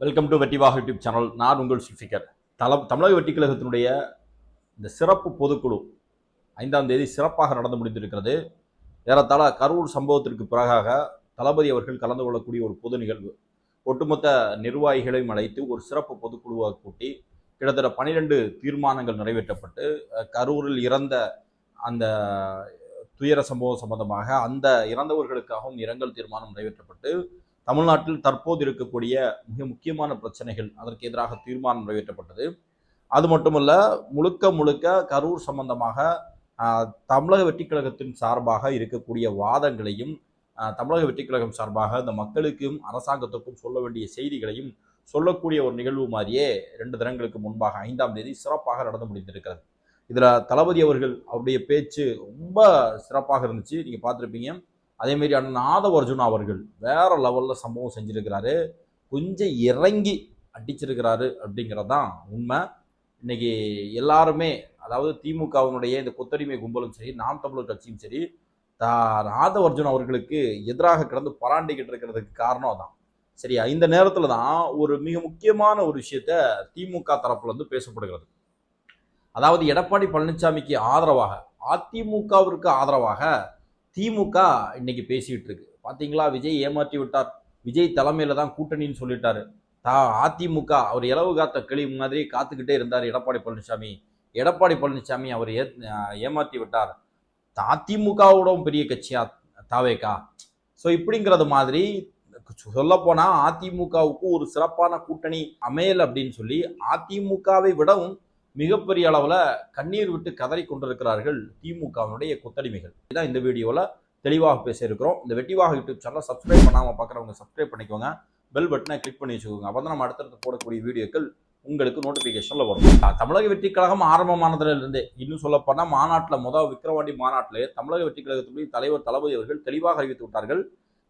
Welcome to வெட்டிவாக YouTube channel நான் உங்கள் சுல்ஃபிகர். தல தமிழக வெட்டி கழகத்தினுடைய இந்த சிறப்பு பொதுக்குழு ஐந்தாம் தேதி சிறப்பாக நடந்து முடிந்திருக்கிறது. ஏறத்தாழ கரூர் சம்பவத்திற்கு பிறகாக தளபதி அவர்கள் கலந்து கொள்ளக்கூடிய ஒரு பொது நிகழ்வு. ஒட்டுமொத்த நிர்வாகிகளையும் அழைத்து ஒரு சிறப்பு பொதுக்குழுவாக கூட்டி கிட்டத்தட்ட பனிரெண்டு தீர்மானங்கள் நிறைவேற்றப்பட்டு கரூரில் இறந்த அந்த துயர சம்பவம் சம்பந்தமாக அந்த இறந்தவர்களுக்காகவும் இரங்கல் தீர்மானம் நிறைவேற்றப்பட்டு தமிழ்நாட்டில் தற்போது இருக்கக்கூடிய மிக முக்கியமான பிரச்சனைகள் அதற்கு எதிராக தீர்மானம் நிறைவேற்றப்பட்டது. அது மட்டுமல்ல முழுக்க முழுக்க கரூர் சம்பந்தமாக தமிழக வெற்றிக்கழகத்தின் சார்பாக இருக்கக்கூடிய வாதங்களையும் தமிழக வெற்றிக்கழகம் சார்பாக இந்த மக்களுக்கும் அரசாங்கத்துக்கும் சொல்ல வேண்டிய செய்திகளையும் சொல்லக்கூடிய ஒரு நிகழ்வு மாதிரியே ரெண்டு தினங்களுக்கு முன்பாக ஐந்தாம் தேதி சிறப்பாக நடந்து முடிந்திருக்கிறது. இதில் தளபதி அவர்கள் அவருடைய பேச்சு ரொம்ப சிறப்பாக இருந்துச்சு. நீங்கள் பார்த்துருப்பீங்க. அதே மாதிரி அண்ணன் ஆதவ அர்ஜுனா அவர்கள் வேறு லெவலில் சம்பவம் செஞ்சுருக்கிறாரு. கொஞ்சம் இறங்கி அடிச்சிருக்கிறாரு அப்படிங்கிறது தான் உண்மை. இன்னைக்கு எல்லாருமே அதாவது திமுகவினுடைய இந்த கொத்தடிமை கும்பலும் சரி நாம் தமிழர் கட்சியும் சரி தா ஆதவ அர்ஜுன் அவர்களுக்கு எதிராக கிடந்து பராண்டிக்கிட்டு இருக்கிறதுக்கு காரணம் அதான். சரியா? இந்த நேரத்தில் தான் ஒரு மிக முக்கியமான ஒரு விஷயத்த திமுக தரப்புலேருந்து பேசப்படுகிறது. அதாவது எடப்பாடி பழனிசாமிக்கு ஆதரவாக அதிமுகவிற்கு ஆதரவாக திமுக இன்னைக்கு பேசிட்டு இருக்கு. பாத்தீங்களா? விஜய் ஏமாற்றி விட்டார். விஜய் தலைமையில தான் கூட்டணின்னு சொல்லிட்டாரு. தா அதிமுக அவர் இலவு காத்த கிளி மாதிரி காத்துக்கிட்டே இருந்தார் எடப்பாடி பழனிசாமி. எடப்பாடி பழனிசாமி அவர் ஏ ஏமாற்றி விட்டார். அதிமுகவோடவும் பெரிய கட்சியா தாவேக்கா? ஸோ இப்படிங்கிறது மாதிரி சொல்லப்போனால் அதிமுகவுக்கு ஒரு சிறப்பான கூட்டணி அமையல் அப்படின்னு சொல்லி அதிமுகவை விடவும் மிகப்பெரிய அளவில் கண்ணீர் விட்டு கதறி கொண்டிருக்கிறார்கள் திமுகவினுடைய கொத்தடிமைகள். இதான் இந்த வீடியோவில் தெளிவாக பேசியிருக்கிறோம் இந்த வெட்டிவாக யூடியூப் சேனலை சப்ஸ்கிரைப் பண்ணாமல் பார்க்குறவங்க சப்ஸ்கிரைப் பண்ணிக்கோங்க. பெல் பட்டனை கிளிக் பண்ணி வச்சுக்கோங்க. அப்போ தான் நம்ம அடுத்தடுத்து போடக்கூடிய வீடியோக்கள் உங்களுக்கு நோட்டிஃபிகேஷனில் வரும். தமிழக வெற்றி கழகம் ஆரம்பமானதுலேருந்தே இன்னும் சொல்லப்போனால் மாநாட்டில் முதல் விக்கிரவாண்டி மாநாட்டிலே தமிழக வெற்றி கழகத்துடைய தலைவர் தளபதி அவர்கள் தெளிவாக அறிவித்து விட்டார்கள்.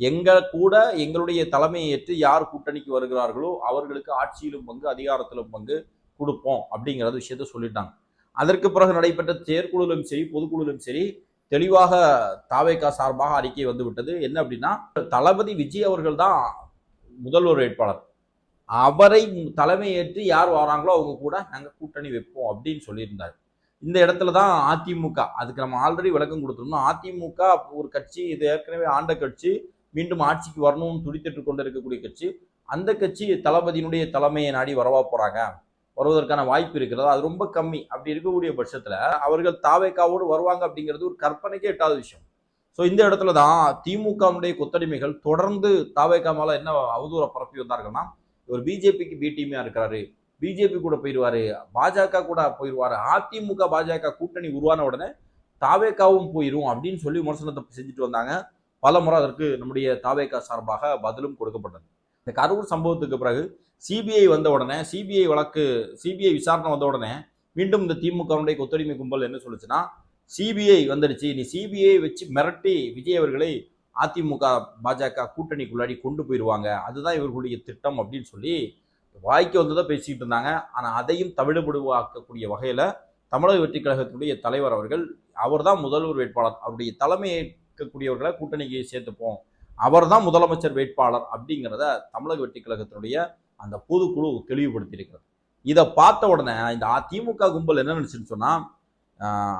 எங்கள் கூட எங்களுடைய தலைமையை ஏற்று யார் கூட்டணிக்கு வருகிறார்களோ அவர்களுக்கு ஆட்சியிலும் பங்கு அதிகாரத்திலும் பங்கு கொடுப்போம் அப்படிங்கிறத விஷயத்த சொல்லிட்டாங்க. அதற்கு பிறகு நடைபெற்ற செயற்குழுவிலும் சரி பொதுக்குழுவிலும் சரி தெளிவாக தாவேகா சார்பாக அறிக்கை வந்து விட்டது. என்ன அப்படின்னா தளபதி விஜய் அவர்கள் தான் முதல்வர் வேட்பாளர். அவரை தலைமை ஏற்று யார் வராங்களோ அவங்க கூட நாங்கள் கூட்டணி வைப்போம் அப்படின்னு சொல்லியிருந்தார். இந்த இடத்துல தான் அதிமுக அதுக்கு நம்ம ஆல்ரெடி விளக்கம் கொடுத்துருந்தோம். அதிமுக ஒரு கட்சி இது ஏற்கனவே ஆண்ட கட்சி மீண்டும் ஆட்சிக்கு வரணும்னு துடித்திட்டு கொண்டு இருக்கக்கூடிய கட்சி. அந்த கட்சி தளபதியினுடைய தலைமையை நாடி வரவா போகிறாங்க வருவதற்கான வாய்ப்பு இருக்கிறது அது ரொம்ப கம்மி. அப்படி இருக்கக்கூடிய பட்சத்தில் அவர்கள் தாவேக்காவோடு வருவாங்க அப்படிங்கிறது ஒரு கற்பனைக்கே எட்டாத விஷயம். ஸோ இந்த இடத்துல தான் திமுகவுடைய கொத்தடிமைகள் தொடர்ந்து தாவேக்கா மேலே என்ன அவதூற பரப்பி வந்தார்கள்னா இவர் பிஜேபிக்கு பி டீமியா இருக்கிறாரு பிஜேபி கூட போயிடுவாரு பாஜக கூட போயிடுவாரு அதிமுக பாஜக கூட்டணி உருவான உடனே தாவேக்காவும் போயிடும் அப்படின்னு சொல்லி விமர்சனத்தை செஞ்சுட்டு வந்தாங்க. பல முறை அதற்கு நம்முடைய தாவேக்கா சார்பாக பதிலும் கொடுக்கப்பட்டது. இந்த கரூர் சம்பவத்துக்கு பிறகு சிபிஐ வந்த உடனே சிபிஐ வழக்கு சிபிஐ விசாரணை வந்த உடனே மீண்டும் இந்த திமுகவுடைய கொத்தடிமை கும்பல் என்ன சொல்லுச்சுன்னா சிபிஐ வந்துடுச்சு. நீ சிபிஐ வச்சு மிரட்டி விஜய் அவர்களை அதிமுக பாஜக கூட்டணிக்குள்ளாடி கொண்டு போயிடுவாங்க. அதுதான் இவர்களுடைய திட்டம் அப்படின்னு சொல்லி வாய்க்கு வந்ததை பேசிக்கிட்டு இருந்தாங்க. ஆனால் அதையும் தவிடுபடுவாக்கக்கூடிய வகையில் தமிழக வெற்றி கழகத்தினுடைய தலைவர் அவர்கள் அவர் தான் முதல்வர் வேட்பாளர். அவருடைய தலைமை ஏற்கக்கூடியவர்களை கூட்டணிக்கு சேர்த்துப்போம். அவர் தான் முதலமைச்சர் வேட்பாளர் அப்படிங்கிறத தமிழக வெற்றி கழகத்தினுடைய அந்த பொதுக்குழு தெளிவுபடுத்தியிருக்கிறது. இதை பார்த்த உடனே இந்த அதிமுக கும்பல் என்ன நினைச்சுன்னு சொன்னால்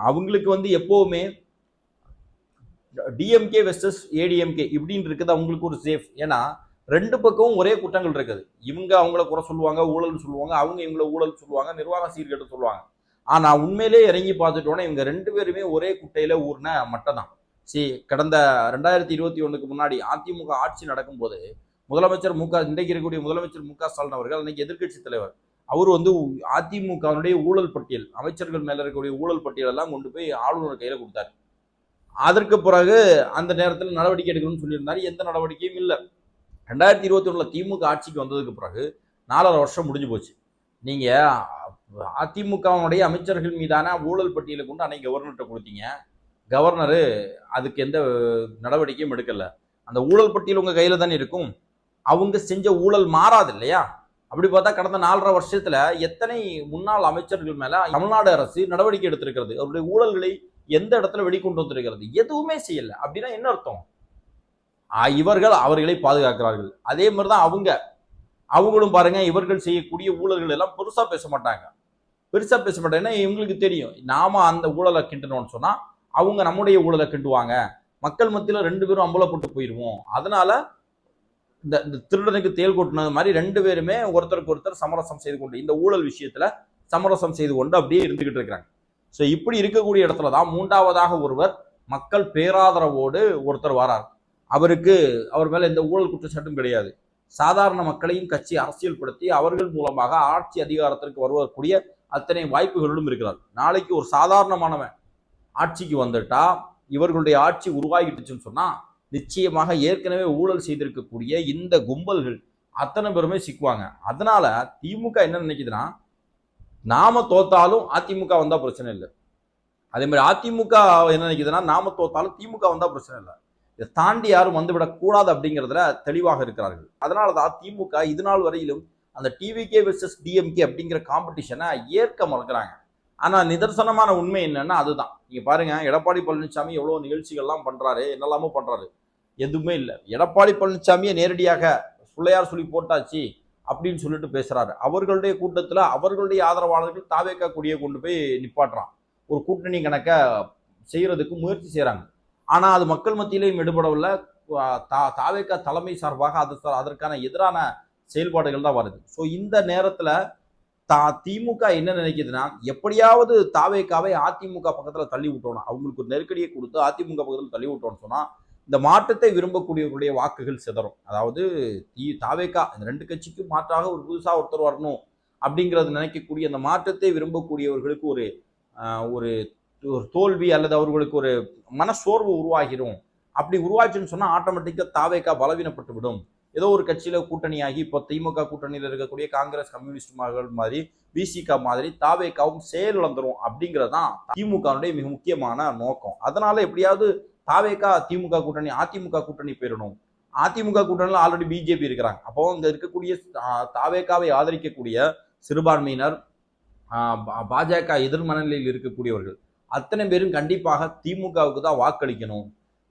அவங்களுக்கு வந்து எப்போவுமே டிஎம்கே வெர்சஸ் ஏடிஎம்கே இப்படின்னு இருக்குது அவங்களுக்கு ஒரு சேஃப் ஏன்னா ரெண்டு பக்கமும் ஒரே குற்றங்கள் இருக்குது. இவங்க அவங்கள குறை சொல்லுவாங்க ஊழல்னு சொல்லுவாங்க அவங்க இவங்கள ஊழல் சொல்லுவாங்க நிர்வாக சீர்கேடு சொல்லுவாங்க. ஆனால் உண்மையிலே இறங்கி பார்த்துட்டோன்னா இவங்க ரெண்டு பேருமே ஒரே குட்டையில் ஊர்ன மட்டை தான் கடந்த ரெண்டாயிரத்தி இருபத்தி ஒன்றுக்கு முன்னாடி அதிமுக ஆட்சி நடக்கும்போது முதலமைச்சர் மு க இன்றைக்கு இருக்கக்கூடிய முதலமைச்சர் மு க ஸ்டாலின் அவர்கள் அன்னைக்கு எதிர்கட்சி தலைவர். அவர் வந்து அதிமுகவினுடைய ஊழல் பட்டியல் அமைச்சர்கள் மேலே இருக்கக்கூடிய ஊழல் பட்டியல் எல்லாம் கொண்டு போய் ஆளுநர் கையில் கொடுத்தாரு. அதற்கு பிறகு அந்த நேரத்தில் நடவடிக்கை எடுக்கணும்னு சொல்லியிருந்தாரு. எந்த நடவடிக்கையும் இல்லை. ரெண்டாயிரத்தி இருபத்தி ஒன்றில் திமுக ஆட்சிக்கு வந்ததுக்கு பிறகு நாலரை வருஷம் முடிஞ்சு போச்சு. நீங்கள் அதிமுகவினுடைய அமைச்சர்கள் மீதான ஊழல் பட்டியலை கொண்டு அன்னைக்கு கவர்னர்கிட்ட கொடுத்தீங்க. கவர்னரு அதுக்கு எந்த நடவடிக்கையும் எடுக்கலை. அந்த ஊழல் பட்டியல் உங்கள் கையில் தானே இருக்கும். அவங்க செஞ்ச ஊழல் மாறாது இல்லையா அப்படி பார்த்தா கடந்த நாலரை வருஷத்துல எத்தனை முன்னாள் அமைச்சர்கள் மேல தமிழ்நாடு அரசு நடவடிக்கை எடுத்திருக்கிறது? அவருடைய ஊழல்களை எந்த இடத்துல வெளிக்கொண்டு வந்திருக்கிறது? எதுவுமே செய்யல. அப்படின்னா என்ன அர்த்தம்? இவர்கள் அவர்களை பாதுகாக்கிறார்கள். அதே மாதிரி தான் அவங்க. அவங்களும் பாருங்க இவர்கள் செய்யக்கூடிய ஊழல்கள் எல்லாம் பெருசா பேச மாட்டாங்க. பெருசா பேச மாட்டாங்கன்னா இவங்களுக்கு தெரியும். நாம அந்த ஊழலை கிண்டணும்னு சொன்னா அவங்க நம்முடைய ஊழலை கிண்டுவாங்க. மக்கள் மத்தியில ரெண்டு பேரும் அம்பலப்பட்டு போயிருவோம். அதனால இந்த இந்த திருடனுக்கு தேல் கொட்டினது மாதிரி ரெண்டு பேருமே ஒருத்தருக்கு ஒருத்தர் சமரசம் செய்து கொண்டு இந்த ஊழல் விஷயத்துல சமரசம் செய்து கொண்டு அப்படியே இருந்துகிட்டு இருக்கிறாங்க. ஸோ இப்படி இருக்கக்கூடிய இடத்துல தான் மூன்றாவதாக ஒருவர் மக்கள் பேராதரவோடு ஒருத்தர் வரார். அவருக்கு அவர் மேல எந்த ஊழல் குற்றச்சாட்டும் கிடையாது. சாதாரண மக்களையும் கட்சி அரசியல்படுத்தி அவர்கள் மூலமாக ஆட்சி அதிகாரத்திற்கு வருவதற்குரிய அத்தனை வாய்ப்புகளிலும் இருக்கிறார். நாளைக்கு ஒரு சாதாரணமானவன் ஆட்சிக்கு வந்துட்டா இவர்களுடைய ஆட்சி உருவாகிட்டுச்சுன்னு சொன்னா நிச்சயமாக ஏற்கனவே ஊழல் செய்திருக்கக்கூடிய இந்த கும்பல்கள் அத்தனை பேருமே சிக்குவாங்க. அதனால திமுக என்ன நினைக்குதுன்னா நாம தோத்தாலும் அதிமுக வந்தா பிரச்சனை இல்லை. அதே மாதிரி அதிமுக என்ன நினைக்குதுன்னா நாம தோத்தாலும் திமுக வந்தா பிரச்சனை இல்லை. இதை தாண்டி யாரும் வந்துவிடக்கூடாது அப்படிங்கிறதுல தெளிவாக இருக்கிறார்கள். அதனால தான் திமுக இது நாள் வரையிலும் அந்த டிவிகே வெர்சஸ் டிஎம்கே அப்படிங்கிற காம்படிஷனை ஏற்க மறுக்கிறாங்க. ஆனால் நிதர்சனமான உண்மை என்னன்னா அதுதான். நீங்கள் பாருங்க எடப்பாடி பழனிசாமி எவ்வளோ நிகழ்ச்சிகள்லாம் பண்ணுறாரு என்னெல்லாமோ பண்ணுறாரு எதுவுமே இல்லை. எடப்பாடி பழனிசாமியை நேரடியாக பிள்ளையார் சொல்லி போட்டாச்சு அப்படின்னு சொல்லிட்டு பேசுகிறாரு அவர்களுடைய கூட்டத்தில் அவர்களுடைய ஆதரவாளர்கள் தாவேக்கா கொடியை கொண்டு போய் நிப்பாட்டுறான். ஒரு கூட்டணி கணக்கை செய்கிறதுக்கு முயற்சி செய்கிறாங்க ஆனால் அது மக்கள் மத்தியிலையும் எடுபடவில்லை தா தாவேக்கா தலைமை சார்பாக அது அதற்கான எதிரான செயல்பாடுகள் தான் வருது. ஸோ இந்த நேரத்தில் தா திமுக என்ன நினைக்குதுன்னா எப்படியாவது தாவேக்காவை அதிமுக பக்கத்தில் தள்ளி விட்டோணும். அவங்களுக்கு ஒரு நெருக்கடியை கொடுத்து அதிமுக பக்கத்தில் தள்ளி விட்டோம்னு சொன்னால் இந்த மாற்றத்தை விரும்பக்கூடியவர்களுடைய வாக்குகள் சிதறும். அதாவது தி தாவேக்கா இந்த ரெண்டு கட்சிக்கும் மாற்றாக ஒரு புதுசாக ஒருத்தர் வரணும் அப்படிங்கிறது நினைக்கக்கூடிய அந்த மாற்றத்தை விரும்பக்கூடியவர்களுக்கு ஒரு ஒரு ஒரு தோல்வி அல்லது அவர்களுக்கு ஒரு மனசோர்வு உருவாகிடும் அப்படி உருவாச்சுன்னு சொன்னால் ஆட்டோமேட்டிக்காக தாவேக்கா பலவீனப்பட்டு விடும். ஏதோ ஒரு கட்சியில் கூட்டணியாகி இப்போ திமுக கூட்டணியில் இருக்கக்கூடிய காங்கிரஸ் கம்யூனிஸ்ட் மகள் மாதிரி விசிகா மாதிரி தாவேக்காவும் செயலிழந்துரும் அப்படிங்கிறது தான் திமுகனுடைய மிக முக்கியமான நோக்கம். அதனால எப்படியாவது தாவேக்கா திமுக கூட்டணி அதிமுக கூட்டணி பெறணும். அதிமுக கூட்டணியில் ஆல்ரெடி பிஜேபி இருக்கிறாங்க. அப்போ அங்கே இருக்கக்கூடிய தாவேக்காவை ஆதரிக்கக்கூடிய சிறுபான்மையினர் பா- பாஜக எதிர்மனநிலையில் இருக்கக்கூடியவர்கள் அத்தனை பேரும் கண்டிப்பாக திமுகவுக்கு தான் வாக்களிக்கணும்.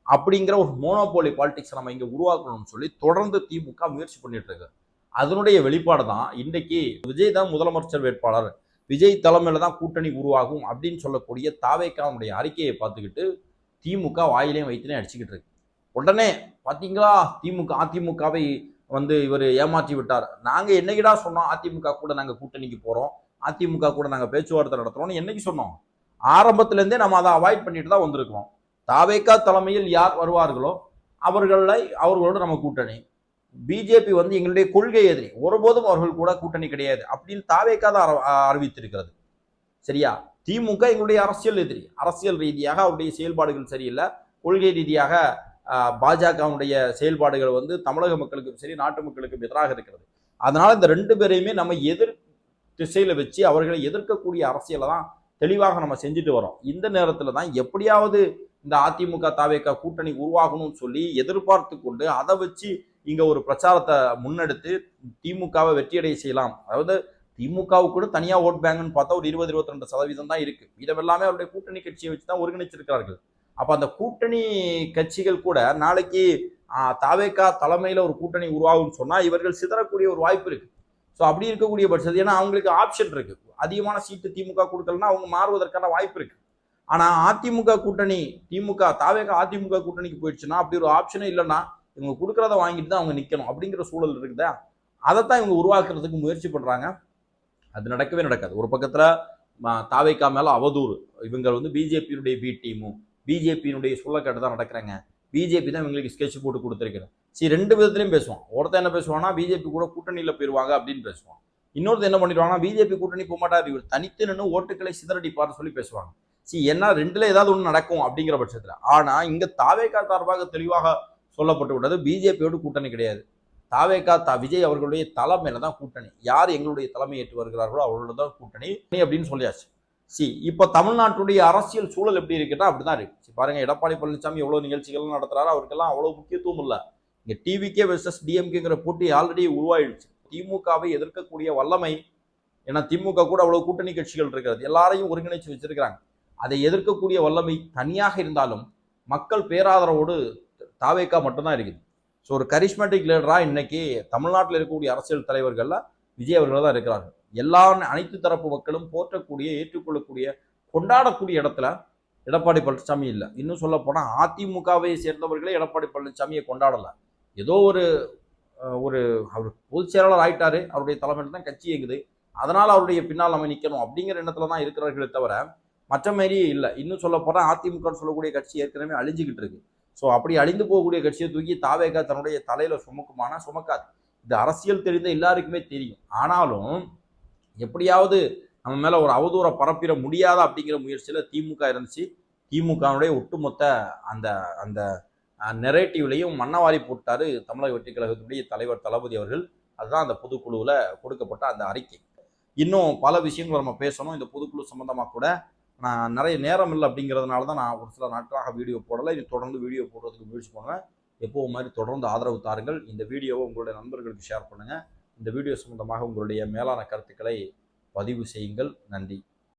அப்படிங்கிற ஒரு மோனோபோலி பாலிடிக்ஸ் நம்ம இங்கே உருவாக்கணும்னு சொல்லி தொடர்ந்து திமுக முயற்சி பண்ணிட்டு இருக்கு. அதனுடைய வெளிப்பாடு தான் இன்றைக்கு விஜய் தான் முதலமைச்சர் வேட்பாளர். விஜய் தலைமையில் தான் கூட்டணி உருவாகும் அப்படின்னு சொல்லக்கூடிய தாவேக்காவுடைய அறிக்கையை பார்த்துக்கிட்டு திமுக வாயிலையும் வயிற்றுலையும் அடிச்சுக்கிட்டு இருக்கு. உடனே பார்த்தீங்களா திமுக அதிமுகவை வந்து இவர் ஏமாற்றி விட்டார். நாங்கள் என்னைக்கிடா சொன்னோம்? அதிமுக கூட நாங்கள் கூட்டணிக்கு போகிறோம் அதிமுக கூட நாங்கள் பேச்சுவார்த்தை நடத்துறோம்னு என்னைக்கு சொன்னோம்? ஆரம்பத்துலேருந்தே நம்ம அதை அவாய்ட் பண்ணிட்டு தான் வந்திருக்கிறோம். தாவேக்கா தலைமையில் யார் வருவார்களோ அவர்களை அவர்களோடு நம்ம கூட்டணி. பிஜேபி வந்து எங்களுடைய கொள்கை எதிரி. ஒருபோதும் அவர்கள் கூட கூட்டணி கிடையாது. அப்படின்னு தாவேக்கா தான் அறிவித்திருக்கிறது. சரியா? திமுக எங்களுடைய அரசியல் எதிரி. அரசியல் ரீதியாக அவருடைய செயல்பாடுகள் சரியில்லை. கொள்கை ரீதியாக பாஜகவுடைய செயல்பாடுகள் வந்து தமிழக மக்களுக்கும் சரி நாட்டு மக்களுக்கும் எதிராக இருக்கிறது. அதனால இந்த ரெண்டு பேரையுமே நம்ம எதிர் திசையில வச்சு அவர்களை எதிர்க்கக்கூடிய அரசியலை தான் தெளிவாக நம்ம செஞ்சுட்டு வரோம். இந்த நேரத்துல தான் எப்படியாவது இந்த அதிமுக தாவேக்கா கூட்டணி உருவாகணும்னு சொல்லி எதிர்பார்த்து கொண்டு அதை வச்சு இங்க ஒரு பிரச்சாரத்தை முன்னெடுத்து திமுகவை வெற்றியடைய செய்யலாம். அதாவது திமுகவுக்கு கூட தனியாக ஓட் பேங்க்னு பார்த்தா ஒரு இருபது இருபத்தி ரெண்டு சதவீதம் தான் இருக்குது இதெல்லாமே அவருடைய கூட்டணி கட்சியை வச்சு தான் ஒருங்கிணைச்சிருக்கிறார்கள். அப்போ அந்த கூட்டணி கட்சிகள் கூட நாளைக்கு தாவேக்கா தலைமையில் ஒரு கூட்டணி உருவாகும்னு சொன்னால் இவர்கள் சிதறக்கூடிய ஒரு வாய்ப்பு இருக்குது ஸோ அப்படி இருக்கக்கூடிய பட்சத்தில் ஏன்னா அவங்களுக்கு ஆப்ஷன் இருக்குது அதிகமான சீட்டு திமுக கொடுக்கலன்னா அவங்க மாறுவதற்கான வாய்ப்பு இருக்குது ஆனால் அதிமுக கூட்டணி திமுக தாவேக அதிமுக கூட்டணிக்கு போயிடுச்சுன்னா அப்படி ஒரு ஆப்ஷனே இல்லைன்னா இவங்க கொடுக்குறத வாங்கிட்டு தான் அவங்க நிற்கணும் அப்படிங்கிற சூழல் இருக்குதா? அதைத்தான் இவங்க உருவாக்குறதுக்கு முயற்சி பண்ணுறாங்க அது நடக்கவே நடக்காது. ஒரு பக்கத்தில் தாவைக்கா மேலே அவதூறு. இவங்க வந்து பிஜேபியினுடைய பி டீமும் பிஜேபியினுடைய சொல்லக்கட்டு தான் நடக்கிறாங்க. பிஜேபி தான் இவங்களுக்கு ஸ்கெட்ச் போட்டு கொடுத்துருக்கிறேன் சரி ரெண்டு விதத்துலையும் பேசுவான் ஒருத்தன் என்ன பேசுவான்னா பிஜேபி கூட கூட்டணியில் போயிடுவாங்க அப்படின்னு பேசுவான். இன்னொருத்தர் என்ன பண்ணிடுவாங்கன்னா பிஜேபி கூட்டணி போக மாட்டார். இவர் தனித்து நின்று ஓட்டுக்களை சிதறடிப்பார்னு சொல்லி பேசுவாங்க. சரி என்ன ரெண்டுல ஏதாவது ஒன்று நடக்கும் அப்படிங்கிற பட்சத்தில். ஆனால் இங்கே தாவேக்கா சார்பாக தெளிவாக சொல்லப்பட்டு விட்டது பிஜேபியோடு கூட்டணி கிடையாது. தாவேகா தா விஜய் அவர்களுடைய தலைமையில தான் கூட்டணி. யார் எங்களுடைய தலைமை ஏற்று வருகிறார்களோ அவர்களோட தான் கூட்டணி அப்படின்னு சொல்லியாச்சு. சி இப்போ தமிழ்நாட்டுடைய அரசியல் சூழல் எப்படி இருக்குன்னா அப்படி தான் இருக்கு பாருங்க எடப்பாடி பழனிசாமி எவ்வளோ நிகழ்ச்சிகள்லாம் நடத்துறாரு அவருக்கெல்லாம் அவ்வளோ முக்கியத்துவம் இல்லை. இங்கே டிவிகே வெர்சஸ் டிஎம்கேங்கிற போட்டி ஆல்ரெடி உருவாயிடுச்சு. திமுகவை எதிர்க்கக்கூடிய வல்லமை ஏன்னா திமுக கூட அவ்வளோ கூட்டணி கட்சிகள் இருக்கிறது. எல்லாரையும் ஒருங்கிணைச்சு வச்சிருக்கிறாங்க. அதை எதிர்க்கக்கூடிய வல்லமை தனியாக இருந்தாலும் மக்கள் பேராதரவோடு தாவேக்கா மட்டும்தான் இருக்குது. ஸோ ஒரு கரிஷ்மேட்டிக் லீடராக இன்னைக்கு தமிழ்நாட்டில் இருக்கக்கூடிய அரசியல் தலைவர்களில் விஜய் அவர்கள் தான் இருக்கிறார்கள். எல்லா அனைத்து தரப்பு மக்களும் போற்றக்கூடிய ஏற்றுக்கொள்ளக்கூடிய கொண்டாடக்கூடிய இடத்துல எடப்பாடி பழனிசாமி இல்லை. இன்னும் சொல்ல போனால் அதிமுகவை சேர்ந்தவர்களே எடப்பாடி பழனிசாமியை கொண்டாடலை. ஏதோ ஒரு ஒரு அவர் பொதுச் செயலாளர் ஆயிட்டாரு. அவருடைய தலைமையில் தான் கட்சி இயங்குது. அதனால் அவருடைய பின்னால் நம்ம நிற்கணும் அப்படிங்கிற எண்ணத்துல தான் இருக்கிறார்களே தவிர மற்ற மாரி இல்லை. இன்னும் சொல்ல போனால் அதிமுகன்னு சொல்லக்கூடிய கட்சி ஏற்கனவே அழிஞ்சிக்கிட்டு இருக்கு. ஸோ அப்படி அழிந்து போகக்கூடிய கட்சியை தூக்கி தாவேகா தன்னுடைய தலையில் சுமக்குமானா சுமக்காது. இது அரசியல் தெரிந்த எல்லாருக்குமே தெரியும். ஆனாலும் எப்படியாவது நம்ம மேலே ஒரு அவதூறை பரப்பிட முடியாதா அப்படிங்கிற முயற்சியில் திமுக இருந்துச்சு. திமுகவுடைய ஒட்டுமொத்த அந்த அந்த நெரேட்டிவ்லையும் மன்னவாரி போட்டார் தமிழக வெற்றி கழகத்துடைய தலைவர் தளபதி அவர்கள். அதுதான் அந்த பொதுக்குழுவில் கொடுக்கப்பட்ட அந்த அறிக்கை. இன்னும் பல விஷயங்கள் நம்ம பேசணும். இந்த பொதுக்குழு சம்பந்தமாக கூட நான் நிறைய நேரம் இல்லை அப்படிங்கிறதுனால தான் நான் ஒரு சில நாட்களாக வீடியோ போடலை. இது தொடர்ந்து வீடியோ போடுறதுக்கு முயற்சி பண்ணுவேன் எப்போவும் மாதிரி தொடர்ந்து ஆதரவு தாருங்கள். இந்த வீடியோவை உங்களுடைய நண்பர்களுக்கு ஷேர் பண்ணுங்கள் இந்த வீடியோ சம்பந்தமாக உங்களுடைய மேலான கருத்துக்களை பதிவு செய்யுங்கள். நன்றி.